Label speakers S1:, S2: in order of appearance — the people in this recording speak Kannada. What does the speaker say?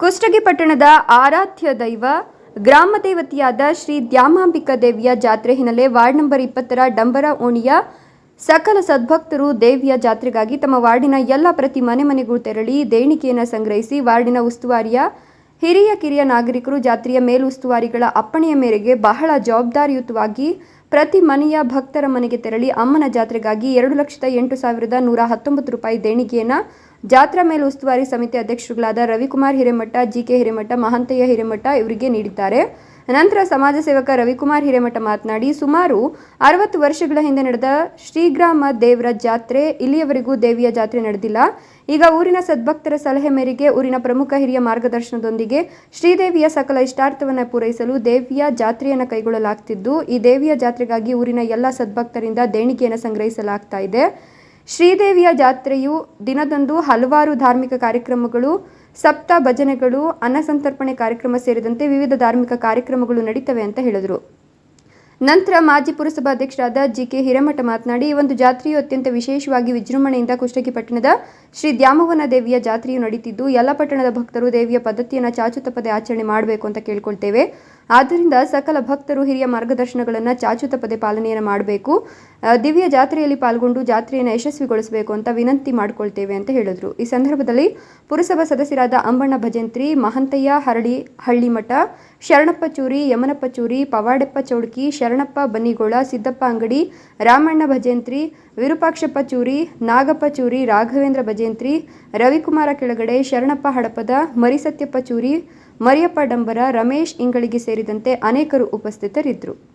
S1: ಕುಷ್ಟಗಿ ಪಟ್ಟಣದ ಆರಾಧ್ಯ ದೈವ, ಗ್ರಾಮ ದೇವತೆಯಾದ ಶ್ರೀ ದ್ಯಾಮಾಂಬಿಕಾ ದೇವಿಯ ಜಾತ್ರೆ ಹಿನ್ನೆಲೆ ವಾರ್ಡ್ ನಂಬರ್ ಇಪ್ಪತ್ತರ ಡಂಬರ ಓಣಿಯ ಸಕಲ ಸದ್ಭಕ್ತರು ದೇವಿಯ ಜಾತ್ರೆಗಾಗಿ ತಮ್ಮ ವಾರ್ಡಿನ ಎಲ್ಲ ಪ್ರತಿ ಮನೆ ಮನೆಗೂ ತೆರಳಿ ದೇಣಿಗೆಯನ್ನು ಸಂಗ್ರಹಿಸಿ ವಾರ್ಡಿನ ಉಸ್ತುವಾರಿಯ, ಹಿರಿಯ ಕಿರಿಯ ನಾಗರಿಕರು ಜಾತ್ರೆಯ ಮೇಲುಸ್ತುವಾರಿಗಳ ಅಪ್ಪಣೆಯ ಮೇರೆಗೆ ಬಹಳ ಜವಾಬ್ದಾರಿಯುತವಾಗಿ ಪ್ರತಿ ಮನೆಯ ಭಕ್ತರ ಮನೆಗೆ ತೆರಳಿ ಅಮ್ಮನ ಜಾತ್ರೆಗಾಗಿ ಎರಡು ಲಕ್ಷದ ಎಂಟು ಸಾವಿರದ ನೂರ ಹತ್ತೊಂಬತ್ತು ರೂಪಾಯಿ ದೇಣಿಗೆಯನ್ನು ಜಾತ್ರಾ ಮೇಲ್ ಉಸ್ತುವಾರಿ ಸಮಿತಿ ಅಧ್ಯಕ್ಷರುಗಳಾದ ರವಿಕುಮಾರ್ ಹಿರೇಮಠ, ಜಿಕೆ ಹಿರೇಮಠ, ಮಹಂತಯ್ಯ ಹಿರೇಮಠ ಇವರಿಗೆ ನೀಡಿದ್ದಾರೆ. ನಂತರ ಸಮಾಜ ಸೇವಕ ರವಿಕುಮಾರ್ ಹಿರೇಮಠ ಮಾತನಾಡಿ, ಸುಮಾರು ಅರವತ್ತು ವರ್ಷಗಳ ಹಿಂದೆ ನಡೆದ ಶ್ರೀಗ್ರಾಮ ದೇವರ ಜಾತ್ರೆ ಇಲ್ಲಿಯವರೆಗೂ ದೇವಿಯ ಜಾತ್ರೆ ನಡೆದಿಲ್ಲ. ಈಗ ಊರಿನ ಸದ್ಭಕ್ತರ ಸಲಹೆ ಮೇರೆಗೆ ಊರಿನ ಪ್ರಮುಖ ಹಿರಿಯ ಮಾರ್ಗದರ್ಶನದೊಂದಿಗೆ ಶ್ರೀದೇವಿಯ ಸಕಲ ಇಷ್ಟಾರ್ಥವನ್ನು ಪೂರೈಸಲು ದೇವಿಯ ಜಾತ್ರೆಯನ್ನು ಕೈಗೊಳ್ಳಲಾಗ್ತಿದ್ದು, ಈ ದೇವಿಯ ಜಾತ್ರೆಗಾಗಿ ಊರಿನ ಎಲ್ಲ ಸದ್ಭಕ್ತರಿಂದ ದೇಣಿಗೆಯನ್ನು ಸಂಗ್ರಹಿಸಲಾಗ್ತಾ ಇದೆ. ಶ್ರೀದೇವಿಯ ಜಾತ್ರೆಯು ದಿನದಂದು ಹಲವಾರು ಧಾರ್ಮಿಕ ಕಾರ್ಯಕ್ರಮಗಳು, ಸಪ್ತ ಭಜನೆಗಳು ಅನ್ನಸಂತರ್ಪಣೆ ಕಾರ್ಯಕ್ರಮ ಸೇರಿದಂತೆ ವಿವಿಧ ಧಾರ್ಮಿಕ ಕಾರ್ಯಕ್ರಮಗಳು ನಡೀತವೆ ಅಂತ ಹೇಳಿದರು. ನಂತರ ಮಾಜಿ ಪುರಸಭಾಧ್ಯಕ್ಷರಾದ ಜಿ ಕೆ ಹಿರೇಮಠ ಮಾತನಾಡಿ, ಈ ಒಂದು ಜಾತ್ರೆಯು ಅತ್ಯಂತ ವಿಶೇಷವಾಗಿ ವಿಜೃಂಭಣೆಯಿಂದ ಕುಷ್ಟಗಿ ಪಟ್ಟಣದ ಶ್ರೀ ದ್ಯಾಮವ್ವನ ದೇವಿಯ ಜಾತ್ರೆಯು ನಡೀತಿದ್ದು ಎಲ್ಲ ಪಟ್ಟಣದ ಭಕ್ತರು ದೇವಿಯ ಪದ್ಧತಿಯನ್ನು ಚಾಚು ತಪ್ಪದೆ ಆಚರಣೆ ಮಾಡಬೇಕು ಅಂತ ಕೇಳ್ಕೊಳ್ತೇವೆ. ಆದ್ದರಿಂದ ಸಕಲ ಭಕ್ತರು ಹಿರಿಯ ಮಾರ್ಗದರ್ಶನಗಳನ್ನು ಚಾಚು ತಪ್ಪದೆ ಪಾಲನೆಯನ್ನು ಮಾಡಬೇಕು. ದಿವ್ಯ ಜಾತ್ರೆಯಲ್ಲಿ ಪಾಲ್ಗೊಂಡು ಜಾತ್ರೆಯನ್ನು ಯಶಸ್ವಿಗೊಳಿಸಬೇಕು ಅಂತ ವಿನಂತಿ ಮಾಡಿಕೊಳ್ತೇವೆ ಅಂತ ಹೇಳಿದರು. ಈ ಸಂದರ್ಭದಲ್ಲಿ ಪುರಸಭಾ ಸದಸ್ಯರಾದ ಅಂಬಣ್ಣ ಭಜಂತ್ರಿ, ಮಹಂತಯ್ಯ ಹರಡಿ, ಹಳ್ಳಿಮಠ, ಶರಣಪ್ಪ ಚೂರಿ, ಯಮನಪ್ಪ ಚೂರಿ, ಪವಾಡೆಪ್ಪ ಚೌಡ್ಕಿ ಶರಣಪ್ಪ, ಬನ್ನಿಗೋಳ, ಸಿದ್ದಪ್ಪ ಅಂಗಡಿ, ರಾಮಣ್ಣ ಭಜಂತ್ರಿ, ವಿರೂಪಾಕ್ಷಪ್ಪ ಚೂರಿ, ನಾಗಪ್ಪ ಚೂರಿ, ರಾಘವೇಂದ್ರ ಭಜಂತ್ರಿ, ರವಿಕುಮಾರ ಕೆಳಗಡೆ ಶರಣಪ್ಪ ಹಡಪದ, ಮರಿಸತ್ಯಪ್ಪ ಚೂರಿ, ಮರಿಯಪ್ಪ ಡಂಬರ, ರಮೇಶ್ ಇಂಗಳಿಗೆ ಸೇರಿದಂತೆ ಅನೇಕರು ಉಪಸ್ಥಿತರಿದ್ದರು.